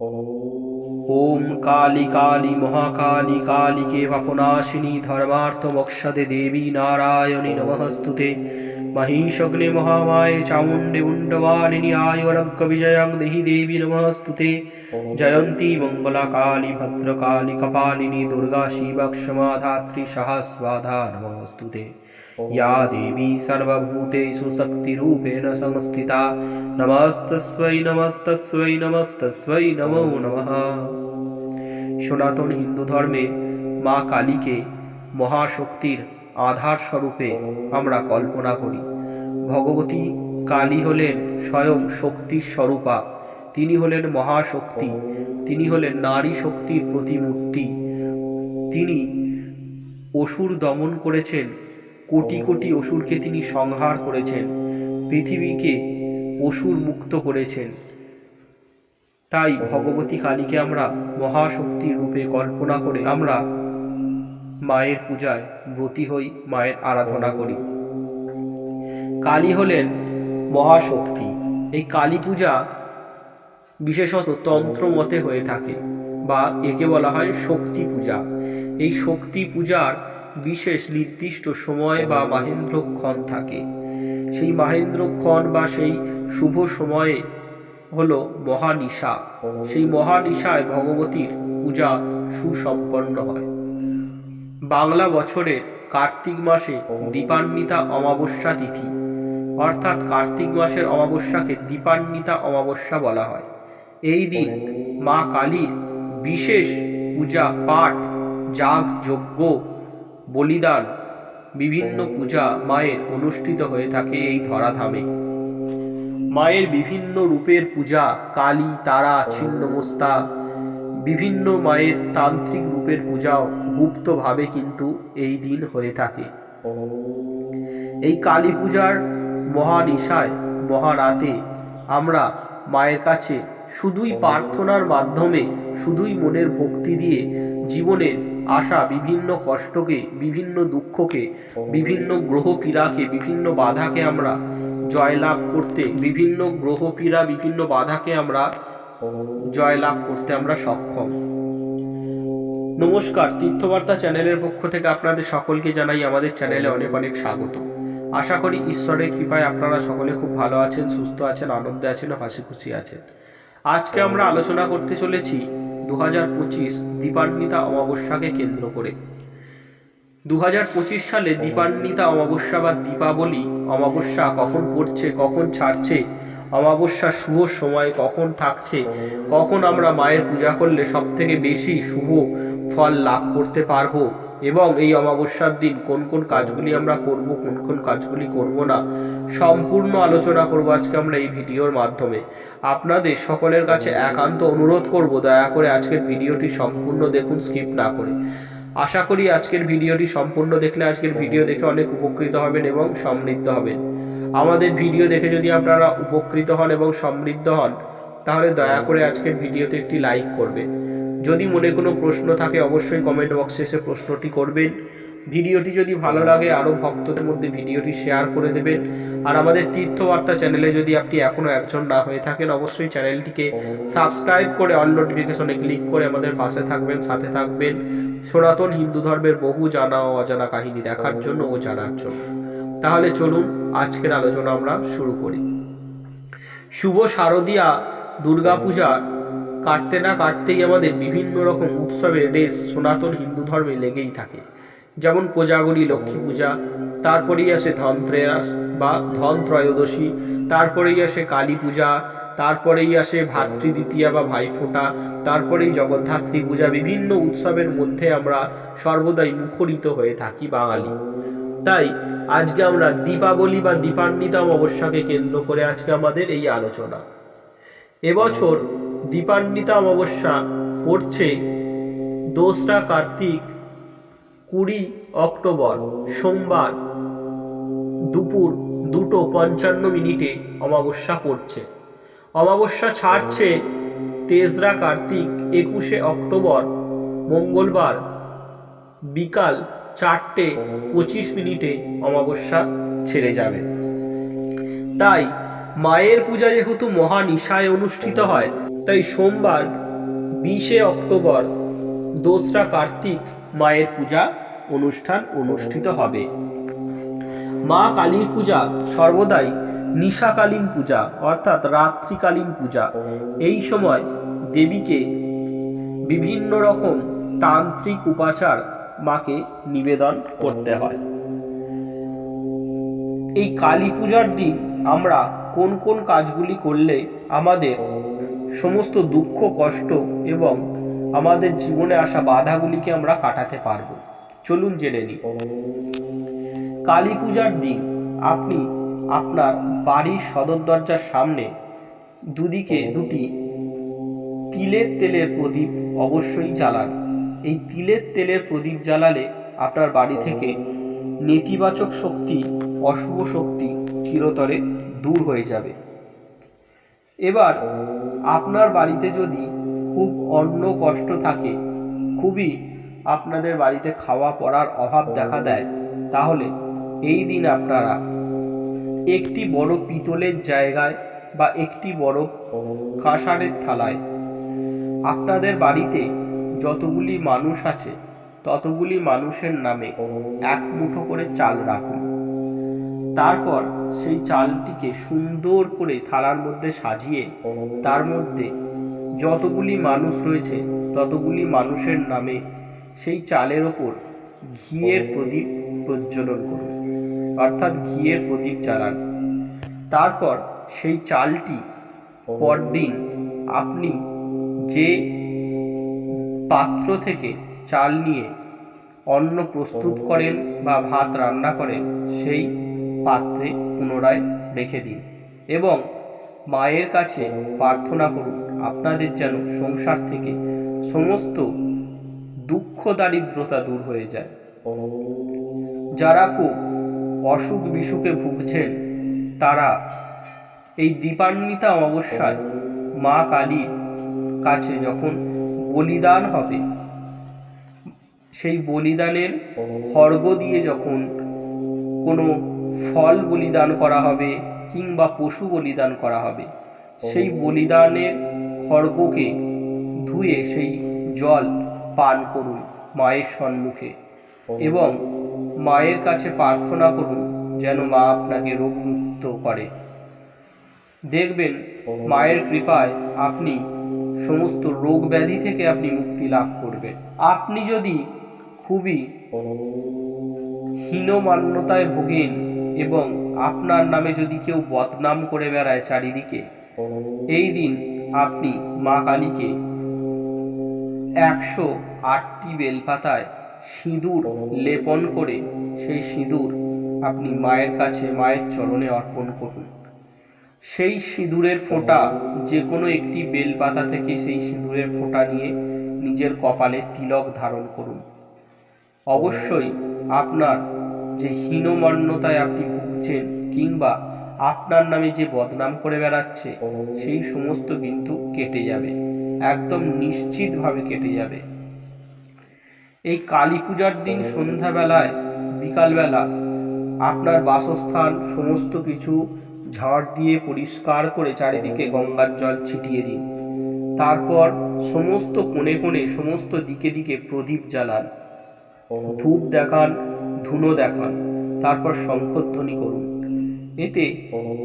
ওম কালী কালী মহাকালী কালীকে পাপনাশিনী ধর্মার্থ মোক্ষদে দেবী নারায়ণী নমস্তুতে। মহিষগ্নে মহামায়ে চামুণ্ডে মুণ্ডবালিনী আয়োরজ্ঞ বিজয়ং দেহি দেবী নমস্তুতে। জয়ন্তী মঙ্গলা কালী ভদ্রকালী কপালিনী দুর্গা শিবক্ষমা ধাত্রী সহস্বাধা নমস্তুতে। या देवी सर्वभूतेषु शक्तिरूपेण संस्थिता नमस्तस्वै नमस्तस्वै नमस्तस्वै नमो নমঃ সনাতন হিন্দু ধর্মে মা কালীকে মহাশক্তির আধার স্বরূপে আমরা কল্পনা করি ভগবতী কালী হলেন স্বয়ং শক্তির স্বরূপা তিনি হলেন মহাশক্তি তিনি হলেন নারী শক্তির প্রতিমূর্তি তিনি অসুর দমন করেছেন কোটি কোটি অসুরকে তিনি সংহার করেছেন। পৃথিবীকে অসুর মুক্ত করেছেন। তাই ভগবতী কালীকে আমরা মহাশক্তির রূপে কল্পনা করে আমরা মায়ের পূজায় ব্রতী হই, মায়ের আরাধনা করি। কালী হলেন মহাশক্তি। এই কালী পূজা বিশেষত তন্ত্র মতে হয়ে থাকে বা একে বলা হয় শক্তি পূজা। এই শক্তি পূজার বিশেষ নির্দিষ্ট সময় বা মাহেন্দ্রক্ষণ থাকে। সেই মাহেন্দ্রক্ষণ বা সেই শুভ সময়ে হলো মহানিশা। সেই মহানিশায় ভগবতীর পূজা সুসম্পন্ন হয়। বাংলা বছরের কার্তিক মাসে দীপান্বিতা অমাবস্যা তিথি। অর্থাৎ কার্তিক মাসের অমাবস্যাকে দীপান্বিতা অমাবস্যা বলা হয়। এই দিন মা কালীর বিশেষ পূজা পাঠ যাগ যজ্ঞ বলিদান বিভিন্ন পূজা মায়ের অনুষ্ঠিত হয়ে থাকে এই ধরাধামে। মায়ের বিভিন্ন রূপের পূজা কালী তারা ছিন্নমস্তা বিভিন্ন মায়ের তান্ত্রিক রূপের পূজাও গুপ্তভাবে কিন্তু এই দিন হয়ে থাকে। এই কালী পূজার মহানিশায় মহারাতে আমরা মায়ের কাছে শুধুই প্রার্থনার মাধ্যমে শুধুই মনের ভক্তি দিয়ে জীবনের আসা বিভিন্ন কষ্টকে, বিভিন্ন দুঃখকে, বিভিন্ন গ্রহ পীড়াকে বিভিন্ন বাধাকে আমরা জয়লাভ করতে, বিভিন্ন গ্রহ পীড়া বিভিন্ন বাধাকে আমরা জয়লাভ করতে আমরা সক্ষম। নমস্কার, তীর্থবার্তা চ্যানেলের পক্ষ থেকে আপনাদের সকলকে জানাই আমাদের চ্যানেলে অনেক অনেক স্বাগত। আশা করি ঈশ্বরের কৃপায় আপনারা সকলে খুব ভালো আছেন, সুস্থ আছেন, আনন্দে আছেন হাসি খুশি আছেন। আজকে আমরা আলোচনা করতে চলেছি দু হাজার পঁচিশ দীপান্বিতা অমাবস্যাকে কেন্দ্র করে। দু হাজার পঁচিশ সালে দীপান্বিতা অমাবস্যা বা দীপাবলি অমাবস্যা কখন পড়ছে, কখন ছাড়ছে, অমাবস্যা শুভ সময় কখন থাকছে, কখন আমরা মায়ের পূজা করলে সব থেকে বেশি শুভ ফল লাভ করতে পারব এবং এই অমাবস্যার দিন কোন কোন কাজগুলি আমরা করব, কোন কোন কাজগুলি করব না, সম্পূর্ণ আলোচনা করব আজকে আমরা এই ভিডিওর মাধ্যমে। আপনাদের সকলের কাছে একান্ত অনুরোধ করব, দয়া করে আজকের ভিডিওটি সম্পূর্ণ দেখুন, স্কিপ না করে। আশা করি আজকের ভিডিওটি সম্পূর্ণ দেখলে আজকের ভিডিও দেখে অনেক উপকৃত হবেন এবং সমৃদ্ধ হবেন। আমাদের ভিডিও দেখে যদি আপনারা উপকৃত হন এবং সমৃদ্ধ হন, তাহলে দয়া করে আজকের ভিডিওতে একটি লাইক করবেন। যদি মনে কোনো প্রশ্ন থাকে, অবশ্যই কমেন্ট বক্সে এসে প্রশ্নটি করবেন। ভিডিওটি যদি ভালো লাগে, আরও ভক্তদের মধ্যে ভিডিওটি শেয়ার করে দেবেন। আর আমাদের তীর্থবার্তা চ্যানেলে যদি আপনি এখনও একজন না হয়ে থাকেন, অবশ্যই চ্যানেলটিকে সাবস্ক্রাইব করে অল নোটিফিকেশনে ক্লিক করে আমাদের পাশে থাকবেন, সাথে থাকবেন। সনাতন হিন্দু ধর্মের বহু জানা ও অজানা কাহিনী দেখার জন্য ও জানার জন্য। তাহলে চলুন, আজকের আলোচনা আমরা শুরু করি। শুভ শারদীয়া দুর্গাপূজা কাটতে না কাটতেই আমাদের বিভিন্ন রকম উৎসবের রেস সনাতন হিন্দু ধর্মে লেগেই থাকে। যেমন কোজাগরী লক্ষ্মী পূজা, তারপরেই আসে ধনত্রেয়াস বা ধন ত্রয়োদশী তারপরেই আসে কালী পূজা, তারপরেই আসে ভাতৃদ্বিতীয়া বা ভাইফোঁটা, তারপরেই জগদ্ধাত্রী পূজা, বিভিন্ন উৎসবের মধ্যে আমরা সর্বদাই মুখরিত হয়ে থাকি বাঙালি। তাই আজকে আমরা দীপাবলি বা দীপান্বিতা অমাবস্যাকে কেন্দ্র করে আজকে আমাদের এই আলোচনা। এবছর দীপান্বিতা অমাবস্যা পড়ছে দোসরা কার্তিক কুড়ি অক্টোবর সোমবার দুপুর দুটো পঞ্চান্ন মিনিটে অমাবস্যা পড়ছে। অমাবস্যা ছাড়ছে তেসরা কার্তিক একুশে অক্টোবর মঙ্গলবার বিকাল চারটে পঁচিশ মিনিটে অমাবস্যা ছেড়ে যাবে। তাই মায়ের পূজা যেহেতু মহানিশায় অনুষ্ঠিত হয় তাই সোমবার বিশে অক্টোবর দোসরা কার্তিক মায়ের পূজা অনুষ্ঠান অনুষ্ঠিত হবে। মা কালীর পূজা সর্বদাই নিশাকালীন পূজা অর্থাৎ রাত্রিকালীন পূজা। এই সময় দেবীকে বিভিন্ন রকম তান্ত্রিক উপাচার মাকে নিবেদন করতে হয়। এই কালী পূজার দিন আমরা কোন কোন কাজগুলি করলে আমাদের সমস্ত দুঃখ, কষ্ট এবং আমাদের জীবনে আসা বাধাগুলিকে আমরা কাটাতে পারব। চলুন জেনে নিই। কালী পূজার দিন আপনি আপনার বাড়ির সদর দরজার সামনে দুদিকে দুটি তিলের তেলের প্রদীপ অবশ্যই জ্বালান। এই তিলের তেলের প্রদীপ জ্বালালে আপনার বাড়ি থেকে নেতিবাচক শক্তি, অশুভ শক্তি চিরতরে দূর হয়ে যাবে। এবার আপনার বাড়িতে যদি খুব অন্ন কষ্ট থাকে, খুবই আপনাদের বাড়িতে খাওয়া পড়ার অভাব দেখা দেয়, তাহলে এই দিন আপনারা একটি বড় পিতলের জায়গায় বা একটি বড় কাঁসারের থালায় আপনাদের বাড়িতে যতগুলি মানুষ আছে, ততগুলি মানুষের নামে এক মুঠো করে চাল রাখুন। তারপর সেই চালটিকে সুন্দর করে থালার মধ্যে সাজিয়ে তার মধ্যে যতগুলি মানুষ রয়েছে, ততগুলি মানুষের নামে সেই চালের ওপর ঘিয়ের প্রদীপ প্রজ্বলন করুন, অর্থাৎ ঘিয়ের প্রদীপ জ্বালান। তারপর সেই চালটি পরদিন আপনি যে পাত্র থেকে চাল নিয়ে অন্ন প্রস্তুত করেন বা ভাত রান্না করেন, সেই পাত্রে পুনরায় রেখে দিন এবং মায়ের কাছে প্রার্থনা করুন, আপনাদের যেন সংসার থেকে সমস্ত দুঃখ দারিদ্রতা দূর হয়ে যায়। যারা খুব অসুখ বিসুখে ভুগছেন, তারা এই দীপান্বিতা অবস্যায় মা কালীর কাছে যখন বলিদান হবে, সেই বলিদানের খর্গ দিয়ে যখন কোনো ফল বলিদান করা হবে কিংবা পশু বলিদান করা হবে। সেই বলিদানের খর্গকে ধুয়ে সেই জল পান করুন মায়ের সম্মুখে এবং মায়ের কাছে প্রার্থনা করুন যেন মা আপনাকে রোগমুক্ত করে। দেখবেন মায়ের কৃপায় আপনি সমস্ত রোগ ব্যাধি থেকে আপনি মুক্তি লাভ করবেন। আপনি যদি খুবই হীনমান্যতায় ভোগেন এবং আপনার নামে যদি কেউ বদনাম করে বেড়ায় চারিদিকে, এই দিন আপনি মা কালীকে একশো আটটি বেলপাতায় সিঁদুর লেপন করে সেই সিঁদুর আপনি মায়ের কাছে, মায়ের চরণে অর্পণ করুন। সেই সিঁদুরের ফোঁটা যে কোনো একটি বেলপাতা থেকে সেই সিঁদুরের ফোঁটা নিয়ে নিজের কপালে তিলক ধারণ করুন। অবশ্যই আপনার যে হীনমান্যতায় আপনি ভুগছেন কিংবা আপনার নামে যে বদনাম করে বেড়াচ্ছে সেই সমস্ত কিন্তু কেটে যাবে। একদম নিশ্চিতভাবে কেটে যাবে। এই কালী পূজার দিন সন্ধ্যাবেলায় বিকালবেলা আপনার বাসস্থান সমস্ত কিছু ঝাড় দিয়ে পরিষ্কার করে চারিদিকে গঙ্গার জল ছিটিয়ে দিন। তারপর সমস্ত কোণে কোণে সমস্ত দিকে দিকে প্রদীপ জ্বালান। ধূপ দেখান ধুনো দেখান, তারপর শঙ্খধ্বনি করুন। এতে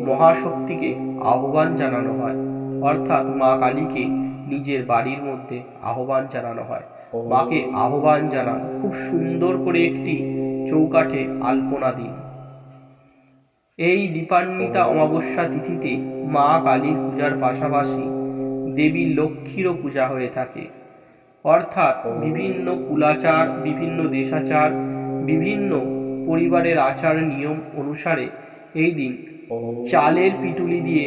মহাশক্তিকে আহ্বান জানানো হয়, অর্থাৎ মা কালীকে নিজের বাড়ির মধ্যে আহ্বান জানানো হয়। মাকে আহ্বান জানান, খুব সুন্দর করে একটি চৌকাঠে আলপনা দিন। এই দীপান্বিতা অমাবস্যা তিথিতে মা কালীর পূজার পাশাপাশি দেবী লক্ষ্মীরও পূজা হয়ে থাকে। অর্থাৎ বিভিন্ন কুলাচার, বিভিন্ন দেশাচার বিভিন্ন পরিবারের আচার নিয়ম অনুসারে এই দিন চালের পিটুলি দিয়ে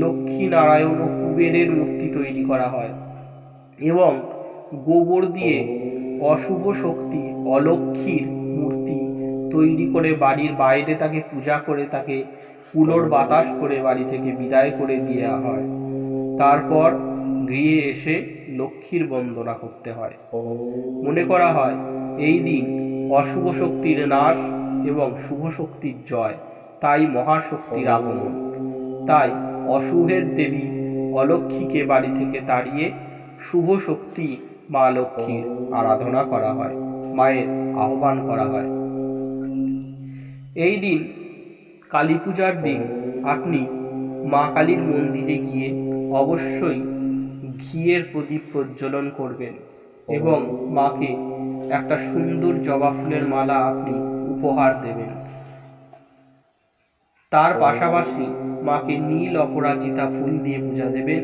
লক্ষ্মী নারায়ণ ও কুবেরের মূর্তি তৈরি করা হয় এবং গোবর দিয়ে অশুভ শক্তি অলক্ষ্মীর মূর্তি তৈরি করে বাড়ির বাইরে তাকে পূজা করে তাকে কুলোর বাতাস করে বাড়ি থেকে বিদায় করে দেওয়া হয়। তারপর গৃহে এসে লক্ষ্মীর বন্দনা করতে হয়। মনে করা হয়, এই দিন অশুভ শক্তির নাশ এবং শুভ শক্তির জয়, তাই মহাশক্তির আগমন। তাই অশুভের দেবী অলক্ষ্মীকে বাড়ি থেকে তাড়িয়ে শুভ শক্তি মা লক্ষ্মীর আরাধনা করা হয়, মায়ের আহ্বান করা হয়। এই দিন, কালী পূজার দিন, আপনি মা কালীর মন্দিরে গিয়ে অবশ্যই ঘিয়ের প্রদীপ প্রজ্বলন করবেন এবং মাকে একটা সুন্দর জবা ফুলের মালা আপনি উপহার দেবেন। তার পাশাপাশি মাকে নীল অপরাজিতা ফুল দিয়ে পূজা দেবেন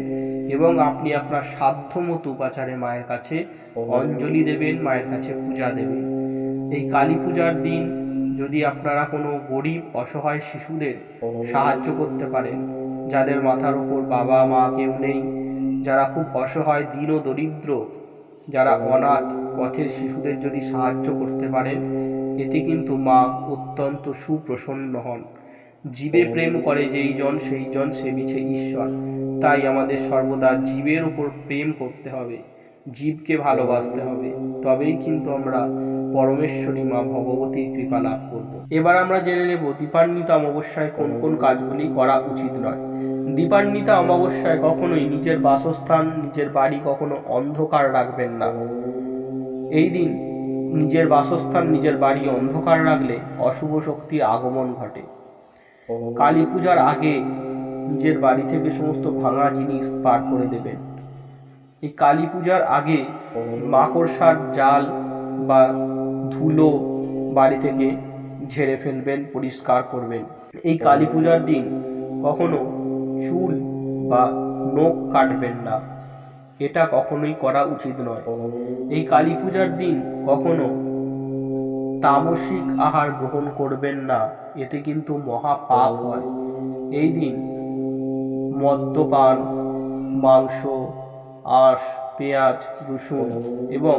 এবং আপনি আপনার সাধ্য মতো উপাচারে মায়ের কাছে অঞ্জলি দেবেন, মায়ের কাছে পূজা দেবেন। এই কালী পূজার দিন যদি আপনারা কোনো গরিব, অসহায় শিশুদের সাহায্য করতে পারেন, যাদের মাথার উপর বাবা মা কেউ নেই, যারা খুব অসহায়, দীন ও দরিদ্র যারা অনাথ পথের শিশুদের যদি সাহায্য করতে পারেন এতে কিন্তু মা অত্যন্ত সুপ্রসন্ন হন। জীবে প্রেম করে যেই জন, সেই জন সেবিছে ঈশ্বর। তাই আমাদের সর্বদা জীবের উপর প্রেম করতে হবে, জীবকে ভালোবাসতে হবে। তবেই কিন্তু আমরা পরমেশ্বরী মা ভগবতীর কৃপা লাভ করব। এবার আমরা জেনে নেব দীপান্বিতা অমাবস্যায় কোন কোন কাজগুলি করা উচিত নয়। দীপান্বিতা অমাবস্যায় কখনোই নিজের বাসস্থান, নিজের বাড়ি কখনো অন্ধকার রাখবেন না। এই দিন নিজের বাসস্থান, নিজের বাড়ি অন্ধকার রাখলে অশুভ শক্তির আগমন ঘটে। কালী পূজার আগে নিজের বাড়ি থেকে সমস্ত ভাঙা জিনিস পার করে দেবেন। এই কালী পূজার আগে মাকড়সার জাল বা ধুলো বাড়ি থেকে ঝেড়ে ফেলবেন, পরিষ্কার করবেন। এই কালী পূজার দিন কখনো চুল বা নখ কাটবেন না। এটা কখনোই করা উচিত নয়। এই কালী পূজার দিন কখনো তামসিক আহার গ্রহণ করবেন না। এতে কিন্তু মহা পাপ হয়। এই দিন মদ্যপান, মাংস, আঁশ, পেঁয়াজ, রসুন এবং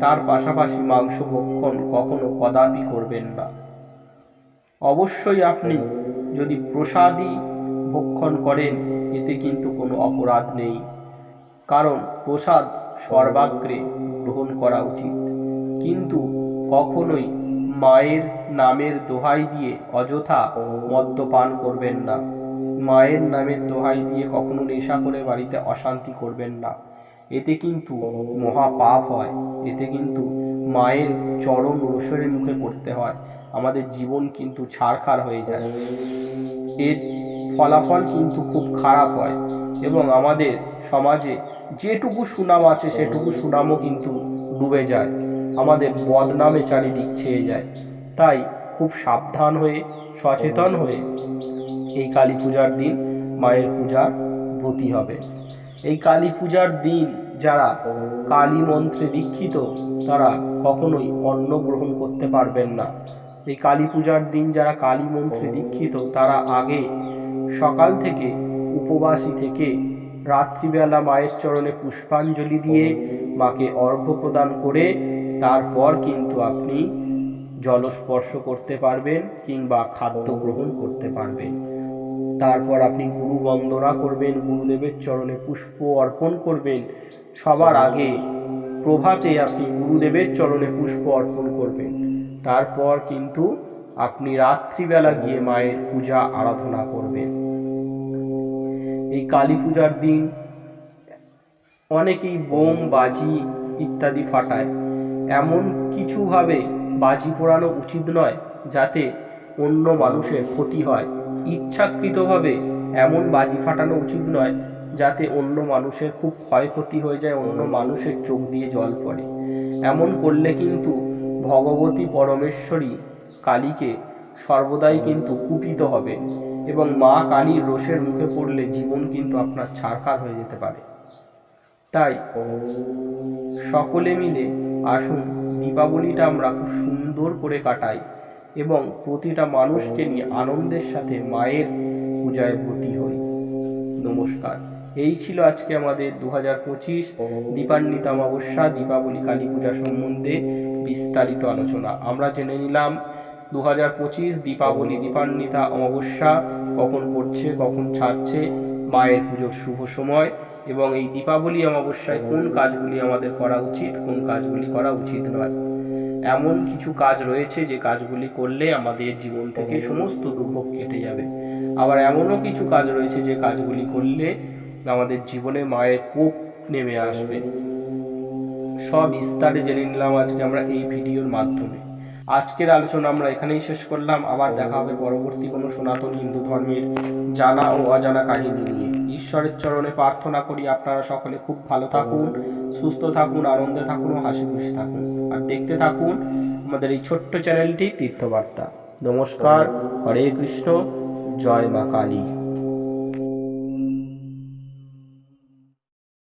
তার পাশাপাশি মাংস ভক্ষণ কখনো কদাপি করবেন না। অবশ্যই আপনি যদি প্রসাদই ভক্ষণ করেন এতে কিন্তু কোনো অপরাধ নেই। কারণ প্রসাদ সর্বাগ্রে গ্রহণ করা উচিত। কিন্তু কখনোই মায়ের নামের দোহাই দিয়ে অযথা মদ্যপান করবেন না। মায়ের নামের দোহাই দিয়ে কখনো নেশা করে বাড়িতে অশান্তি করবেন না। এতে কিন্তু মহা পাপ হয়। এতে কিন্তু মায়ের চরম রোষরের মুখে পড়তে হয়। আমাদের জীবন কিন্তু ছাড়খার হয়ে যায়। এর ফলাফল কিন্তু খুব খারাপ হয়। এবং আমাদের সমাজে যেটুকু সুনাম আছে, সেটুকু সুনামও কিন্তু ডুবে যায়। আমাদের বদনামে চারিদিক ছেয়ে যায়। তাই খুব সাবধান হয়ে, সচেতন হয়ে এই কালী পূজার দিন, মায়ের পূজার ব্রতী হবে। এই কালী পূজার দিন যারা কালী মন্ত্রে দীক্ষিত, তারা কখনোই অন্ন গ্রহণ করতে পারবেন না। এই কালী পূজার দিন যারা কালী মন্ত্রে দীক্ষিত, তারা আগে সকাল থেকে, উপবাসী থেকে, রাত্রিবেলা মায়ের চরণে পুষ্পাঞ্জলি দিয়ে মাকে অর্ঘ্য প্রদান করে, তারপর কিন্তু আপনি জলস্পর্শ করতে পারবেন কিংবা খাদ্য গ্রহণ করতে পারবেন। তারপর আপনি গুরু বন্দনা করবেন, গুরুদেবের চরণে পুষ্প অর্পণ করবেন। সবার আগে প্রভাতে আপনি গুরুদেবের চরণে পুষ্প অর্পণ করবেন। তারপর কিন্তু আপনি রাত্রিবেলা গিয়ে মায়ের পূজা আরাধনা করবেন। এই কালী পূজার দিন অনেকেই বোম, বাজি ইত্যাদি ফাটায়। এমন কিছুভাবে বাজি পোড়ানো উচিত নয় যাতে অন্য মানুষের ক্ষতি হয়। ইচ্ছাকৃতভাবে এমন বাজি ফাটানো উচিত নয় যাতে অন্য মানুষের খুব ক্ষয়ক্ষতি হয়ে যায়, অন্য মানুষের চোখ দিয়ে জল পড়ে। এমন করলে কিন্তু ভগবতী পরমেশ্বরী কালীকে সর্বদাই কিন্তু কুপিত হবে। এবং মা কালীর রোষের মুখে পড়লে জীবন কিন্তু আপনার ছাড়খার হয়ে যেতে পারে। তাই সকলে মিলে আসুন, দীপাবলিটা আমরা খুব সুন্দর করে কাটাই এবং প্রতিটা মানুষকে নিয়ে আনন্দের সাথে মায়ের পূজায় ব্রতী হই। নমস্কার। এই ছিল আজকে আমাদের দু হাজার পঁচিশ দীপান্বিতা অমাবস্যা দীপাবলি কালী পূজা সম্বন্ধে বিস্তারিত আলোচনা। আমরা জেনে নিলাম দু হাজার পঁচিশ দীপাবলি দীপান্বিতা অমাবস্যা কখন পড়ছে, কখন ছাড়ছে, মায়ের পুজোর শুভ সময় এবং এই দীপাবলি অমাবস্যায় কোন কাজগুলি আমাদের করা উচিত, কোন কাজগুলি করা উচিত নয়। এমন কিছু কাজ রয়েছে যে কাজগুলি করলে আমাদের জীবন থেকে সমস্ত দুর্ভোগ কেটে যাবে। আবার এমনও কিছু কাজ রয়েছে যে কাজগুলি করলে আমাদের জীবনে মায়ের কোপ নেমে আসবে। সব বিস্তারে জেনে নিলাম আজকে আমরা এই ভিডিওর মাধ্যমে। আজকের আলোচনা আমরা এখানেই শেষ করলাম। আবার দেখা হবে পরবর্তী কোনো সনাতন হিন্দু ধর্মের জানা ও অজানা কাহিনী নিয়ে। ঈশ্বরের চরণে প্রার্থনা করি আপনারা সকলে খুব ভালো থাকুন, সুস্থ থাকুন, আনন্দে থাকুন, হাসি খুশি থাকুন। আর দেখতে থাকুন আমাদের এই ছোট্ট চ্যানেলটি, তীর্থবার্তা। নমস্কার, হরে কৃষ্ণ, জয় মা কালী।